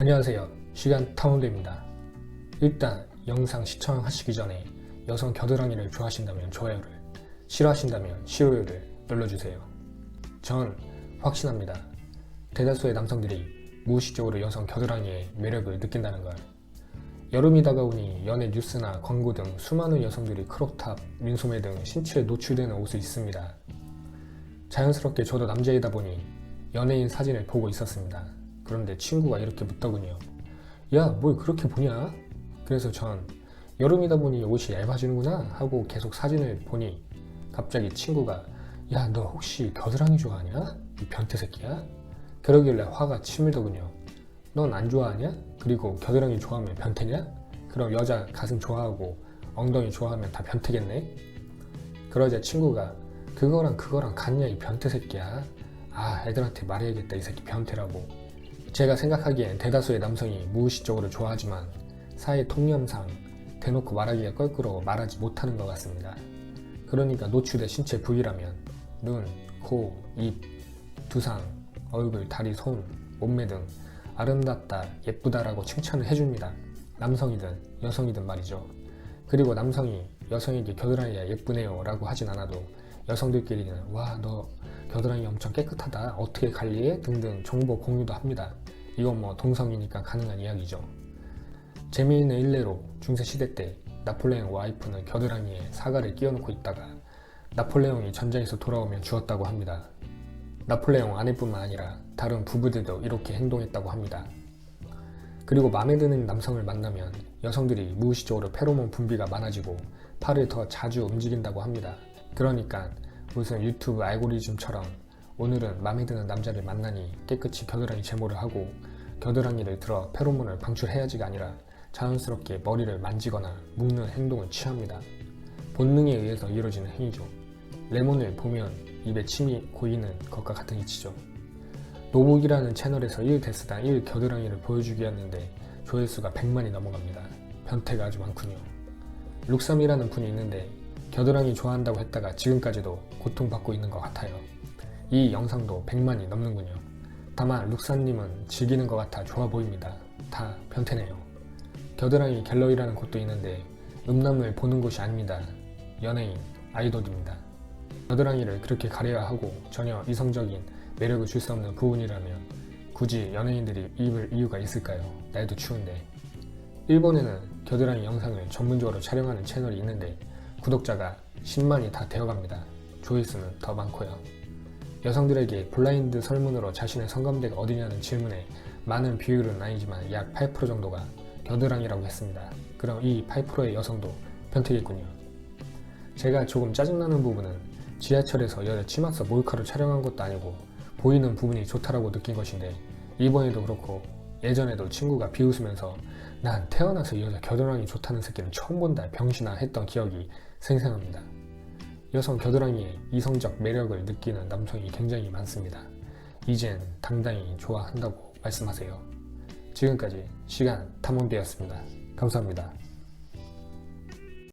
안녕하세요. 시간 탐험대입니다. 일단 영상 시청하시기 전에 여성 겨드랑이를 좋아하신다면 좋아요를, 싫어하신다면 싫어요를 눌러주세요. 전 확신합니다. 대다수의 남성들이 무의식적으로 여성 겨드랑이의 매력을 느낀다는 걸. 여름이 다가오니 연예 뉴스나 광고 등 수많은 여성들이 크롭탑, 민소매 등 신체에 노출되는 옷을 입습니다. 자연스럽게 저도 남자이다 보니 연예인 사진을 보고 있었습니다. 그런데 친구가 이렇게 묻더군요. 야, 뭘 그렇게 보냐? 그래서 전 여름이다 보니 옷이 얇아지는구나 하고 계속 사진을 보니 갑자기 친구가 야, 너 혹시 겨드랑이 좋아하냐? 이 변태 새끼야? 그러길래 화가 치밀더군요. 넌 안 좋아하냐? 그리고 겨드랑이 좋아하면 변태냐? 그럼 여자 가슴 좋아하고 엉덩이 좋아하면 다 변태겠네? 그러자 친구가 그거랑 그거랑 같냐 이 변태 새끼야. 아 애들한테 말해야겠다 이 새끼 변태라고. 제가 생각하기엔 대다수의 남성이 무의식적으로 좋아하지만 사회 통념상 대놓고 말하기가 껄끄러워 말하지 못하는 것 같습니다. 그러니까 노출된 신체 부위라면 눈, 코, 입, 두상, 얼굴, 다리, 손, 몸매 등 아름답다, 예쁘다라고 칭찬을 해줍니다. 남성이든 여성이든 말이죠. 그리고 남성이 여성에게 겨드랑이가 예쁘네요 라고 하진 않아도 여성들끼리는 와 너 겨드랑이 엄청 깨끗하다 어떻게 관리해 등등 정보 공유도 합니다 이건 뭐 동성이니까 가능한 이야기죠. 재미있는 일례로 중세시대 때 나폴레옹 와이프는 겨드랑이에 사과를 끼워놓고 있다가 나폴레옹이 전장에서 돌아오면 주었다고 합니다. 나폴레옹 아내뿐만 아니라 다른 부부들도 이렇게 행동했다고 합니다. 그리고 마음에 드는 남성을 만나면 여성들이 무의식적으로 페로몬 분비가 많아지고 팔을 더 자주 움직인다고 합니다. 그러니까 무슨 유튜브 알고리즘처럼 오늘은 마음에 드는 남자를 만나니 깨끗이 겨드랑이 제모를 하고 겨드랑이를 들어 페로몬을 방출해야지가 아니라 자연스럽게 머리를 만지거나 묶는 행동을 취합니다. 본능에 의해서 이루어지는 행위죠. 레몬을 보면 입에 침이 고이는 것과 같은 이치죠. 노북이라는 채널에서 1데스당 1 겨드랑이를 보여주기였는데 조회수가 100만이 넘어갑니다. 변태가 아주 많군요. 룩삼이라는 분이 있는데 겨드랑이 좋아한다고 했다가 지금까지도 고통받고 있는 것 같아요. 이 영상도 100만이 넘는군요. 다만 룩삼님은 즐기는 것 같아 좋아 보입니다. 다 변태네요. 겨드랑이 갤러리라는 곳도 있는데 음란물 보는 곳이 아닙니다. 연예인, 아이돌입니다. 겨드랑이를 그렇게 가려야 하고 전혀 이성적인 매력을 줄 수 없는 부분이라면 굳이 연예인들이 입을 이유가 있을까요? 날도 추운데. 일본에는 겨드랑이 영상을 전문적으로 촬영하는 채널이 있는데 구독자가 10만이 다 되어갑니다. 조회수는 더 많고요. 여성들에게 블라인드 설문으로 자신의 성감대가 어디냐는 질문에 많은 비율은 아니지만 약 8% 정도가 겨드랑이라고 했습니다. 그럼 이 8%의 여성도 변태겠군요. 제가 조금 짜증나는 부분은 지하철에서 여자 치마 속 몰카를 촬영한 것도 아니고 보이는 부분이 좋다라고 느낀 것인데 이번에도 그렇고 예전에도 친구가 비웃으면서 난 태어나서 이 여자 겨드랑이 좋다는 새끼는 처음 본다 병신아 했던 기억이 생생합니다. 여성 겨드랑이에 이성적 매력을 느끼는 남성이 굉장히 많습니다. 이젠 당당히 좋아한다고 말씀하세요. 지금까지 시간 탐험대였습니다. 감사합니다.